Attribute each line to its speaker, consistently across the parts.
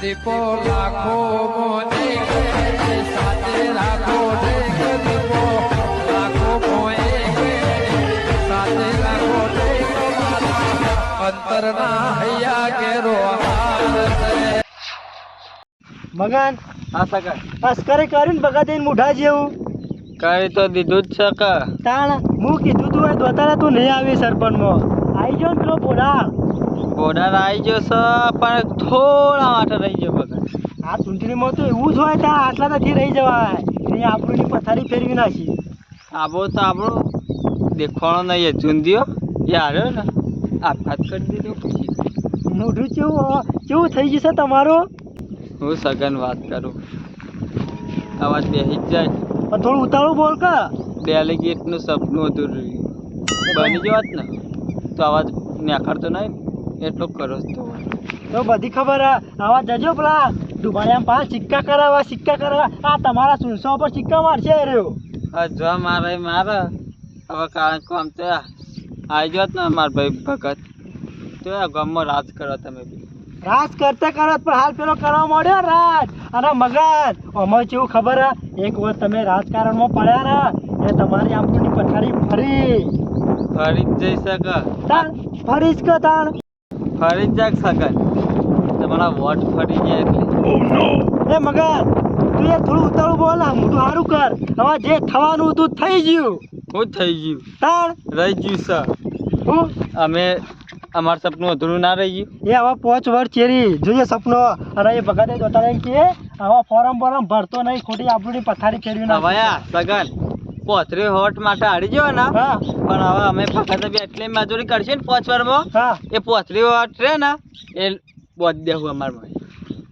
Speaker 1: દીપો લાખો મોને સાથે રાખો દીપો. લાખો મોએ સાથે રાખો અંતરના હૈયા કેરો
Speaker 2: મગન
Speaker 3: હા સકા
Speaker 2: અસ્કરે કરે કરીને બગા દઈને મુઢા જેવું.
Speaker 3: કઈ તો દીધું જ છે કે.
Speaker 2: તાણ હું કીધું તું હોય તો તું નહીં આવી સરપંચમાં. આવી ને પેલો પોડા
Speaker 3: ઓર્ડર આવી ગયો છે પણ થોડા માટે રહી ગયો બગા
Speaker 2: આ ચૂંટણીમાં તો એવું જ હોય ત્યાં આટલા નથી રહી જવાય. એ આપણું પથારી ફેરવી નાખી.
Speaker 3: આબો તો આપણો દેખવાનો નહીં ચૂંધ્યો એ હાર્યો ને. આપઘાત કરી દીધો પછી.
Speaker 2: મોઢું કેવું કેવું થઈ ગયું છે તમારું?
Speaker 3: હું સગન વાત કરું. અવાજ બેસી જ જાય.
Speaker 2: પણ થોડું ઉતાળું બોલ કે.
Speaker 3: ડેલિગેટનું સપનું હતું બની બની જવાત ને? તો અવાજ નેખાડતો નહીં એટલો કરો તો.
Speaker 2: તો બધી ખબર. આવા જજો પેલા. દુબાળિયા પાંચ સિક્કા કરાવવા સિક્કા કરાવવા. આ તમારા સુનસા પર સિક્કા મારશે રહ્યો.
Speaker 3: જો મારે મારે. હવે કારણ કોમ તો આવી જાત ને માર ભાઈ ભગત. તો આ ગામમાં રાજ કરો તમે બી.
Speaker 2: રાજ કરતા કરત પણ હાલ પેલો કરવા માંડ્યો રાજ. અને મગજ અમે જેવું ખબર એક વખત તમે રાજકારણમાં પડ્યા ને એ તમારી આપણું પથારી ફરી.
Speaker 3: ફરી જ જઈ શકે.
Speaker 2: તાણ ફરી જ કે તાણ?
Speaker 3: ફરી જ જાગ સગન. તમારા વોટ ફરી ગયા એટલે.
Speaker 2: એ મગન તું એ થોડું ઉતાળું બોલ ને મોટું સારું કર. હવે જે થવાનું હતું થઈ ગયું.
Speaker 3: હું થઈ ગયું?
Speaker 2: તાણ.
Speaker 3: રહી ગયું સર
Speaker 2: હું?
Speaker 3: અમે અમારું સપનું અધૂરું ના રહી ગયું.
Speaker 2: એ હવે પાંચ વર્ષ ચેરી. જોઈએ સપનો. અને એ ભગતે જોતા રહી કે આવા ફોરમ બોરમ ભરતો નહીં ખોટી આપણું પથારી ફેરવી
Speaker 3: ના ભયા સગન પોતરી હોટ માટે હારી ગયો ને પણ હવે અમે ભગત બી એટલી મજૂરી કરશે ને પાંચ વારમાં એ પોતરી હોટ રે ને એ બોધ દેવું અમારમાં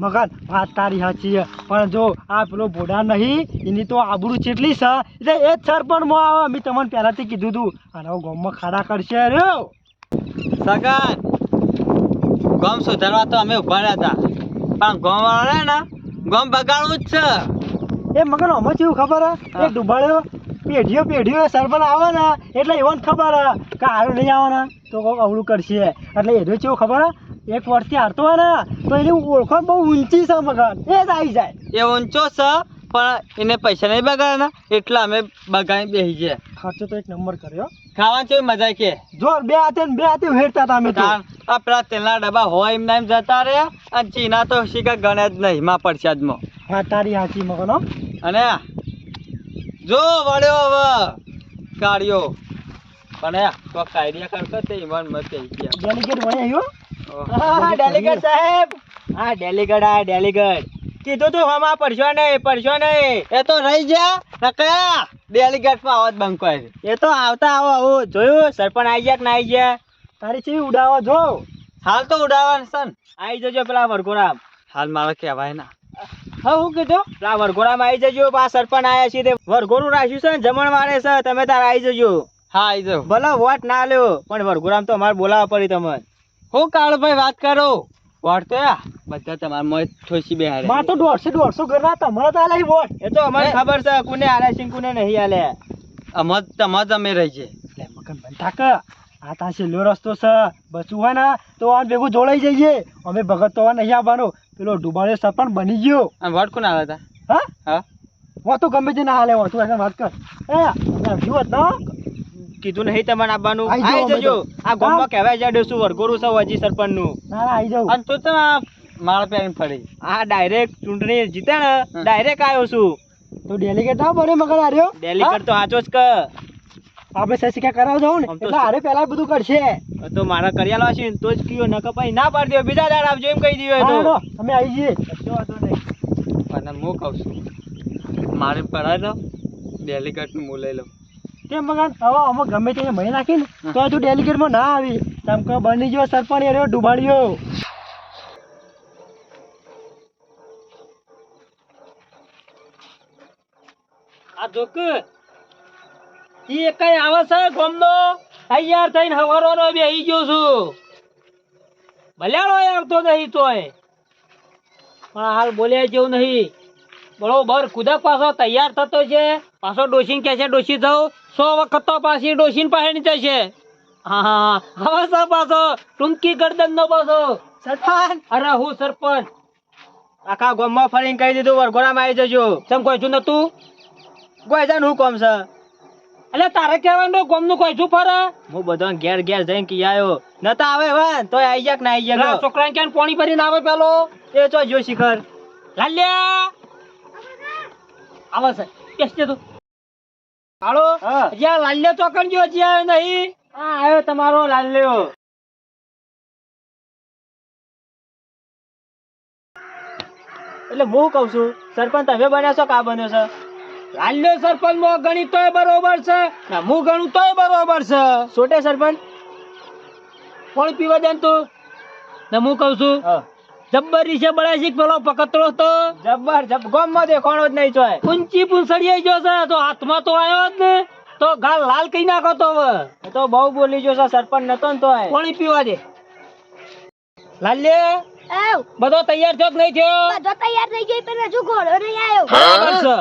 Speaker 2: મગન વાત તારી સાચી છે. પણ જો આ પેલો ભોડા નહીં એની તો આબરૂ ચેટલી છે. એટલે એ જ સરપંચમાં આવે. મેં તમને પહેલાંથી કીધું હતું અને ગામમાં ખાડા કરશે. રહ્યો.
Speaker 3: સગન ગમ સુધારવા તો અમે ઊભા રહ્યા હતા. પણ ગમ વાળા ને ગમ બગાડવું જ છે.
Speaker 2: એ મગન અમે કેવું ખબર હા. એ ડુબાડ્યો. પેઢીઓ પેઢીઓ સરપંચ આવે ને એટલે એવોને ખબર કે હારું નહીં આવવાના. તો કોક અવળું કરશે. એટલે એનો કેવું ખબર એક વર્ષથી હારતો હોય ને તો એની ઓળખાણ બહુ ઊંચી છે મગર એ જ આવી જાય.
Speaker 3: એ ઊંચો છે પણ એને પૈસા નહીં બગાડે ને એટલે અમે બગાડી બેસી ગયા
Speaker 2: ખર્ચો તો એક નંબર કર્યો
Speaker 3: ખાવાની કેવી મજા કે
Speaker 2: જો બે હાથે ને બે હાથે ફેરતા હતા અમે તો.
Speaker 3: આ પેલા તેલના ડબ્બા હોય એમ એમ જતા રહે અને ચીના તો શીખા ગણે જ નહીં માં પરસાદમાં.
Speaker 2: હા તારી હાચી મગનો
Speaker 3: અને જો વળ્યો હવે. કાઢ્યો. પણ તો કોક કરતો તે ઈમાન મત ગયા.
Speaker 2: ડેલિગેટ વળે આવ્યો?
Speaker 3: હા ડેલીગેટ સાહેબ. હા ડેલિગેટ આ ડેલિગેટ. કીધું તું હમા પડશો નહીં પડશો નહીં. એ તો રહી ગયા. ને ડેલિગેટમાં આવત બંકો એ તો આવતા આવો આવો. જોયું? સરપંચ આવી ગયા કે ના આવી ગયા?
Speaker 2: તારી ચેવી ઉડાવો જો
Speaker 3: હાલ તો ઉડાવવાનું સન આવી જજો પેલા વરઘોરામ હાલ મારો કહેવાય ના. હા હું કીધું? પેલા વરઘોરામ આવી જજો પા સરપંચ આવ્યા છે તે. વરઘોરું રાખ્યું છે ને જમણ મારે છે તમે તાર આવી જજો. હા આવી જાવ ભલે વોટ ના લ્યો પણ વરઘોરામ તો અમારે બોલાવવા પડી તમને. હું કાળભાઈ વાત કરો? વોટ તો બધા તમારા મોય ઠોસી બે હારે
Speaker 2: માર તો દોઢસો દોઢસો ઘરના તમારે તો આલાઈ વોટ.
Speaker 3: એ તો અમારે ખબર છે કોને હાલે છે કોને નહીં હાલે અમાર તમાર અમે રહી છે.
Speaker 2: એટલે મગન બંધ થાક. આ તા છેલ્લો રસ્તો છે. બચવું હોય ને તો આ ભેગું જોડાઈ જઈએ. અમે ભગત તો નહીં આવવાનો. પેલો ડુબાડે સરપંચ બની ગયો.
Speaker 3: અને વોટ આવે હતા
Speaker 2: હા?
Speaker 3: હા.
Speaker 2: વો તો ગમે તે ના હાલે વો તું એને વાત કર. એ જીવત ના
Speaker 3: કીધું નહીં તમારે આવવાનું
Speaker 2: આઈ
Speaker 3: જજો. આ ગામમાં કહેવાય જાય ડેસું વરઘોરું સૌ હજી સરપંચનું ના
Speaker 2: આવી જાઉં
Speaker 3: અને તું તમે માળ પહેરીને ફરી. આ ડાયરેક્ટ ચૂંટણી જીતે ને ડાયરેક્ટ આવ્યો છું.
Speaker 2: તો ડેલિગેટ ના બને મગર આર્યો
Speaker 3: ડેલીગેટ તો આચો જ કે
Speaker 2: આપણે સસિકા કરાવ જાઉં ને? એટલે આરે પેલા બધું કરશે.
Speaker 3: તો મારા કરિયાલો હશે ને તો જ કયો ન કપાઈ ના પાડી દેવો બીજા દાડ આવજો એમ કહી દીધો તો.
Speaker 2: અમે આવી જઈએ.
Speaker 3: અને હું કહું છું મારે પડાય લો ડેલીગેટનું હું લઈ લઉં.
Speaker 2: તે મગન? હવે અમે ગમે તેને મહી નાખી ને તો તું ડેલિગેટમાં ના આવી. તમ કે બની ગયો સરપંચ એરો ડુબાડ્યો.
Speaker 3: આ જોક ઈ કઈ આવે છે ગોમનો? તૈયાર થઈને હવારોનો બેહી ગયો છું. ભલ્યાળો આવતો નહીં તોય. પણ હાલ બોલ્યા જેવું નહીં. બરોબર કુદક પાછો તૈયાર થતો છે? પાછો ડોસીન કે છે ડોસી થવું સો વખત તો પાછી ડોસીન પાસે છે હા હા હવે સર પાછો. ટૂંકી ગરદન નો પાછો. સરપંચ! અરે હું સરપંચ.
Speaker 2: આખા ગામમાં ફરીને કહી દીધું વરઘોડામાં આવી જજો.
Speaker 4: તેમ કોઈ છું નતું
Speaker 2: કોઈ જાણ હું કોમ છે?
Speaker 4: એટલે તારે કહેવાનું ગોમનું કોઈ છું ફરે?
Speaker 2: હું બધો ઘેર ઘેર જઈને કી આવ્યો નતા આવે વન તો આઈ જાક ના આઈ જાક.
Speaker 4: છોકરા ક્યાં પાણી ભરીને આવે પેલો?
Speaker 2: એ તો જો શિખર.
Speaker 4: લાલ્યા! આવે છે જે તું. હાલો? જ્યાં લાલ્યો ચોકન જો જ્યાં નહીં?
Speaker 2: હા આવ્યો તમારો લાલ્યો. એટલે હું કઉ છું સરપંચ તમે બન્યા છો કા બન્યો છે?
Speaker 4: લાલ્યો સરપંચ મો ગણી તોય બરોબર છે ને હું ગણું તોય બરોબર છે.
Speaker 2: છોટે સરપંચ.
Speaker 4: કોણ પીવા દે તું? ને હું કહું છું જબ્બરી છે બળે છે પેલો પકતળો તો?
Speaker 2: જબ્બર જબ ગામમાં દેખાણો જ નહીં ચોય.
Speaker 4: ઊંચી આઈ ગયો છે તો હાથમાં તો આવ્યો જ ને. તો ગાલ લાલ કઈ નાખો તો હવે.
Speaker 2: તો બહુ બોલી જો સરપંચ નતો ને તોય.
Speaker 4: કોણી પીવા દે? લાલ્ય
Speaker 5: આવ.
Speaker 4: બધો તૈયાર થયો કે નહીં થયો?
Speaker 5: બધો તૈયાર થઈ ગયો પણ હજુ ઘોડો નહીં આવ્યો
Speaker 4: બરાબર છે.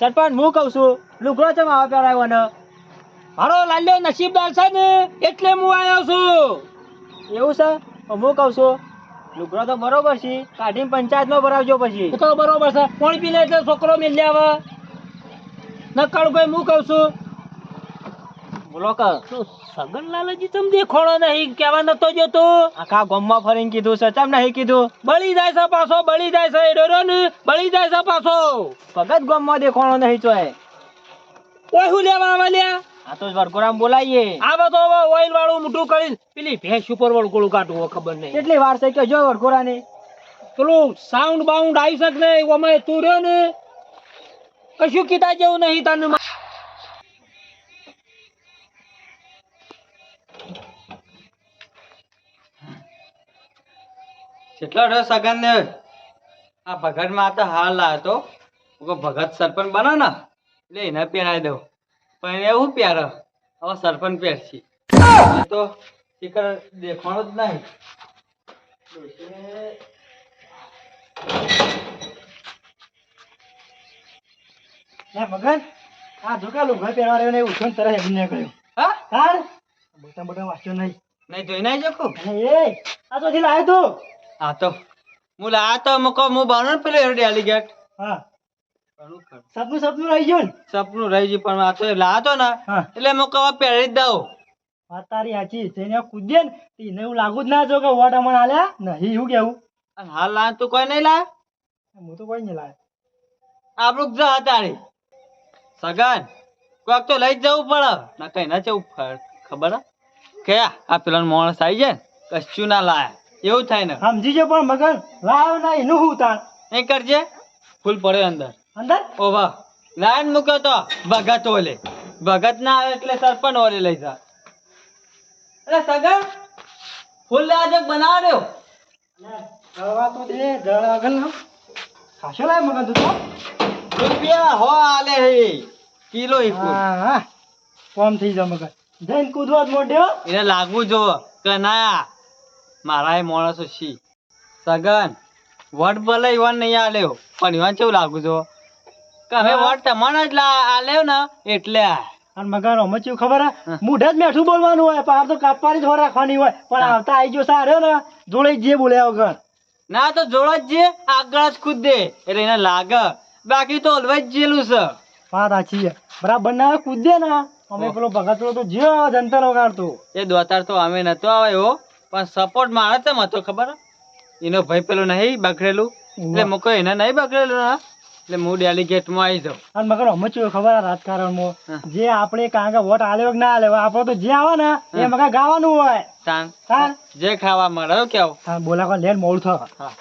Speaker 2: સરપંચ, હું કઉ છું લુગડો ચમ આવે પેલાવ્યો ને.
Speaker 4: મારો લાલ્યો નસીબદાર છે ને, એટલે હું આવ્યો છું.
Speaker 2: એવું છે? હું કઉ છું, લુગડો તો બરોબર છે, કાઢીને પંચાયતમાં ભરાવજો પછી.
Speaker 4: તો બરોબર છે કોણ પી લે એટલે છોકરો મિલ આવે નકાળું ભાઈ હું કહું છું
Speaker 2: બોલો કે
Speaker 4: તો સગન લાલજી તમ દેખોડો નહીં? કહેવા નતો જતો.
Speaker 2: આખા ગામમાં ફરીને કીધું છે ચમ નહીં કીધું?
Speaker 4: બળી જાય છે પાછો બળી જાય છે એ ને બળી જાય છે પાછો.
Speaker 2: ભગત ગામમાં નહીં ચોય.
Speaker 4: ઓય હું લેવા આવે લ્યા?
Speaker 2: આ તો વરઘોડામાં બોલાઈએ.
Speaker 4: આ બધો હવે ઓઇલ વાળું મોટું કરીને. પેલી ભેંસ ઉપર વળગોળું કાઢવું ખબર નહીં.
Speaker 2: કેટલી વાર છે કે જો ને
Speaker 4: પેલું સાઉન્ડ બાઉન્ડ આવી શક ને ઓમાં તું રહ્યો ને? કશું કીધા જેવું નહીં તને
Speaker 3: કેટલો રહ્યો સગન ને આ ભગતમાં તો હાલ લાવ્યો તો ભગત સરપંચ બનો ને એટલે એને પહેરાવી દઉં. પણ એવું પહેરો? હવે સરપંચ પહેરશી. તો શિખર દેખવાનો જ નહીં.
Speaker 2: મગન આ જો કે લુગડો પહેરવા રહ્યો ને ઉઠો તરત એમને કહ્યું
Speaker 3: હા?
Speaker 2: તાર? મોટા મોટા વાંચ્યો નહીં.
Speaker 3: નહીં જોઈ નહીં શકું
Speaker 2: એ આ તો લાવ્યો તું.
Speaker 3: હા તો હું આ તો મૂકો હું બનો ને પેલો ડેલી ગેટ
Speaker 2: હા. સપનું સપનું રહી ગયું
Speaker 3: સપનું રહી ગયું પણ આ તો લાતો ને. એટલે હું કહું પહેરી જ દઉં.
Speaker 2: વાત તારી સાચી તેને કૂદીએ ને તો એને એવું લાગુ જ ના જો કે વોટ અમને આલ્યા નહીં શું કેવું?
Speaker 3: અને હાલ લાવ્યો તું કોઈ નહીં લા
Speaker 2: હું તો કોઈ નહીં લાય.
Speaker 3: આપણું જ તારી. સગન કોક તો લઈ જ જવું પડે. ના કઈ ના જવું ખબર? કે આ પેલો માણસ આવી જાય ને કશું ના લાય. એવું થાય ને?
Speaker 2: સમજી જો પણ મગર લાવ ના એનું હું તાણ
Speaker 3: એ કરજે. ફૂલ પડ્યો અંદર.
Speaker 2: અંદર?
Speaker 3: ઓ વાહ. લાઈન મૂક્યો તો. ભગત ઓલે. ભગત ના આવે એટલે સરપંચ ઓલે લઈ જા. અરે સગર ફૂલ આજે બનાવ્યો.
Speaker 2: દવા તો દે દવા આગળ ના ખાશો લાય મગન તું તો
Speaker 3: રૂપિયા હો આલે હે. કિલો ઈ ફૂલ.
Speaker 2: હા હા. કોમ થઈ જા મગન જઈને કૂદવા જ મોઢે
Speaker 3: એને લાગવું જો કે ના મારા એ માણસો છી સગન વટ ભલે ઈવાન નહીં આલ્યો પણ ઈવાન કેવું લાગુ છો કે હવે વટ તમને જ આલ્યો ને એટલે.
Speaker 2: અને મગાનો અમે ચેવું ખબર મૂઢે જ મેઠું બોલવાનું હોય પણ તો કાપવાની જ રાખવાની હોય પણ આવતા આવી ગયો સારો ને જોડે જે બોલ્યા વગર.
Speaker 3: ના તો જોડે જ જે આગળ જ કૂદ દે એટલે એને લાગે. બાકી તો ઓલવાઈ જ જેલું છે.
Speaker 2: વાત સાચી છે. બરાબર ના કૂદે ને. અમે પેલો ભગત તો જે જંતર વગાડતો.
Speaker 3: એ દોતાર તો અમે નતો આવ્યો. પણ સપોર્ટ મારે તેમ હતો ખબર એનો ભાઈ પેલો નહીં બગડેલું. એટલે. મૂકો એને નહીં બગડેલું ના એટલે હું ડેલિગેટમાં આવી જાઉં.
Speaker 2: અને મગર અમે ચેવું ખબર રાજકારણમાં. જે આપણે કારણ કે વોટ આલ્યો કે ના આલ્યો આપણે તો જે આવે ને એ. મગર ગાવાનું હોય.
Speaker 3: તાન. જે ખાવા મળે કેવું.
Speaker 2: હા બોલા લેન મોડું થાય
Speaker 3: હા.